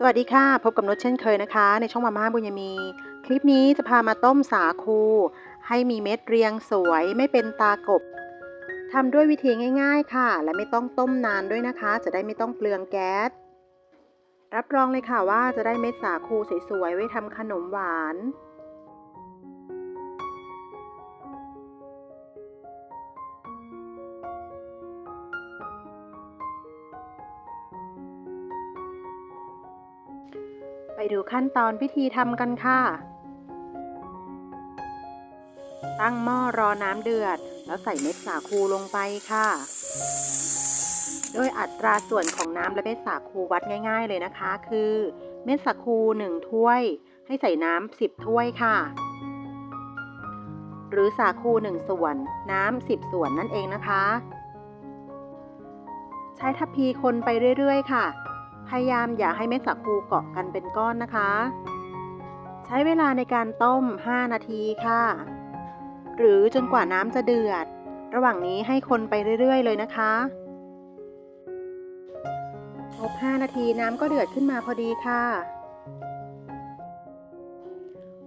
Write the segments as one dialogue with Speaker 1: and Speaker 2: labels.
Speaker 1: สวัสดีค่ะ พบกับนุชเช่นเคยนะคะ ในช่องมาม่าบุญยมี คลิปนี้จะพามาต้มสาคู ให้มีเม็ดเรียงสวยไม่เป็นตากบทำด้วยวิธีง่าย ๆ ค่ะ และไม่ต้องต้มนานด้วยนะคะ จะได้ไม่ต้องเปลืองแก๊ส รับรองเลยค่ะว่าจะได้เม็ดสาคูสวยๆไว้ทำขนมหวาน ไปดูขั้นตอนพิธีทำกันค่ะ ตั้งหม้อรอน้ำเดือด แล้วใส่เม็ดสาคูลงไปค่ะ โดยอัตราส่วนของน้ำและเม็ดสาคูวัดง่าย ๆ เลยนะคะ คือ เม็ดสาคู1ถ้วย ให้ใส่น้ำ10ถ้วยค่ะ หรือสาคู1ส่วน น้ำ10 ส่วนนั่นเองนะคะ ใช้ทัพพีคนไปเรื่อย ๆ ค่ะ พยายามอย่าให้เม็ดสาคูเกาะกันเป็นก้อนนะคะ ใช้เวลาในการต้ม 5 นาทีค่ะ หรือจนกว่าน้ำจะเดือด ระหว่างนี้ให้คนไปเรื่อย ๆ เลยนะคะครบ5นาทีน้ำก็เดือดขึ้นมาพอดีค่ะ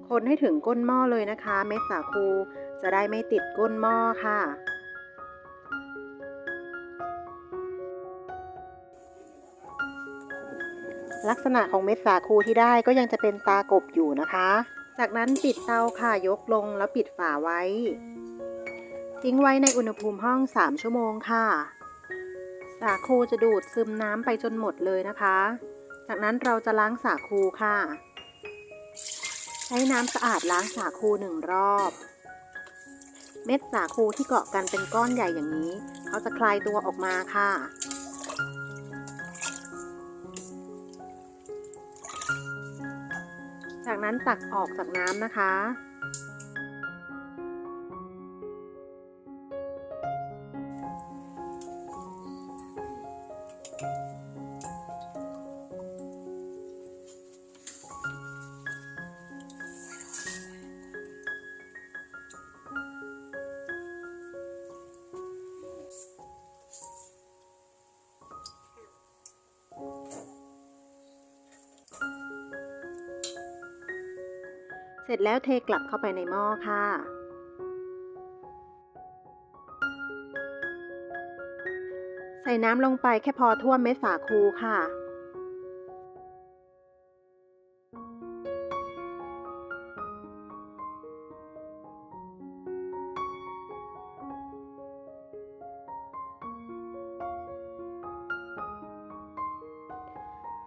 Speaker 1: คนให้ถึงก้นหม้อเลยนะคะ เม็ดสาคูจะได้ไม่ติดก้นหม้อค่ะ ลักษณะของเม็ดสาคูที่ได้ก็ยังจะเป็นตากบอยู่นะคะ จากนั้นปิดเตาค่ะยกลงแล้วปิดฝาไว้ ทิ้งไว้ในอุณหภูมิห้อง 3 ชั่วโมงค่ะ สาคูจะดูดซึมน้ำไปจนหมดเลยนะคะ จากนั้นเราจะล้างสาคูค่ะ ใช้น้ำสะอาดล้างสาคูหนึ่งรอบ เม็ดสาคูที่เกาะกันเป็นก้อนใหญ่อย่างนี้ เขาจะคลายตัวออกมาค่ะ จากนั้นตักออกจากน้ำนะคะ ร็จแล้วเทกลับเข้าไปในหม้อค่ะ ใส่น้ำลงไปแค่พอท่วมเม็ดสาคูค่ะ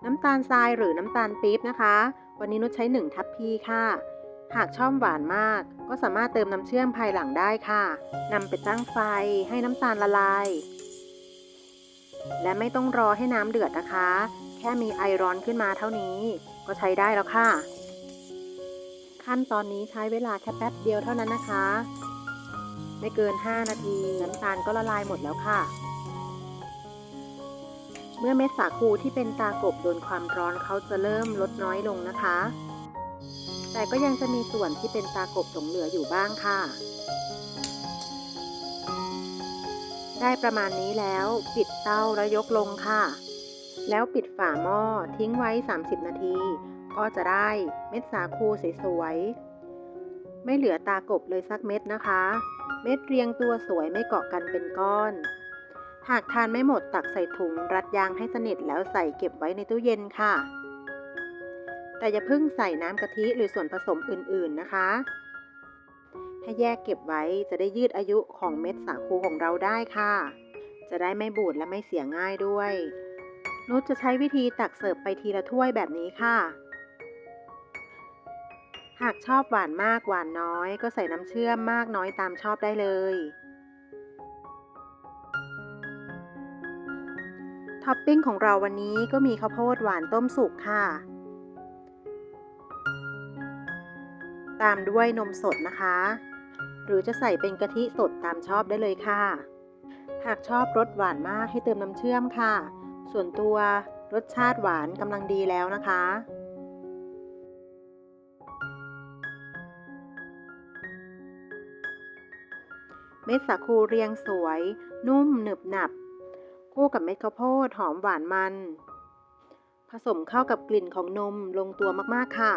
Speaker 1: น้ำตาลทรายหรือน้ำตาลปี๊บนะคะ วันนี้นุชใช้ 1 ทัพพีค่ะ หากชอบหวานมาก ก็สามารถเติมน้ำเชื่อมภายหลังได้ค่ะนำไปตั้งไฟให้น้ำตาลละลาย และไม่ต้องรอให้น้ำเดือดนะคะ แค่มีไอร้อนขึ้นมาเท่านี้ ก็ใช้ได้แล้วค่ะ ขั้นตอนนี้ใช้เวลาแค่แป๊บเดียวเท่านั้นนะคะ ไม่เกิน 5 นาทีน้ำตาลก็ละลายหมดแล้วค่ะเมื่อเม็ดสาคูที่เป็นตากบโดนความร้อนเขาจะเริ่มลดน้อยลงนะคะ แต่ก็ยังจะมีส่วนที่เป็นตากบหลงเหลืออยู่บ้างค่ะ ได้ประมาณนี้แล้วปิดเตาแล้วยกลงค่ะ แล้วปิดฝาหม้อทิ้งไว้ 30 นาที ก็จะได้เม็ดสาคูสวยๆ ไม่เหลือตากบเลยสักเม็ดนะคะ เม็ดเรียงตัวสวยไม่เกาะกันเป็นก้อนหากทานไม่หมดตักใส่ถุงรัดยางให้สนิทแล้วใส่เก็บไว้ในตู้เย็นค่ะ แต่อย่าเพิ่งใส่น้ำกะทิหรือส่วนผสมอื่นๆนะคะ ให้แยกเก็บไว้จะได้ยืดอายุของเม็ดสาคูของเราได้ค่ะ จะได้ไม่บูดและไม่เสียง่ายด้วย นุชจะใช้วิธีตักเสิร์ฟไปทีละถ้วยแบบนี้ค่ะ หากชอบหวานมากหวานน้อย ก็ใส่น้ำเชื่อมมากน้อยตามชอบได้เลยท็อปปิ้งของเราวันนี้ก็มีข้าวโพดหวานต้มสุกค่ะ ตามด้วยนมสดนะคะ หรือจะใส่เป็นกะทิสดตามชอบได้เลยค่ะ หากชอบรสหวานมากให้เติมน้ำเชื่อมค่ะ ส่วนตัวรสชาติหวานกำลังดีแล้วนะคะเม็ดสาคูเรียงสวย นุ่มหนึบหนับ คู่กับเม็ดข้าวโพดหอมหวานมันผผสมเข้ากับกลิ่นของนมลงตัวมาก ๆ ค่ะ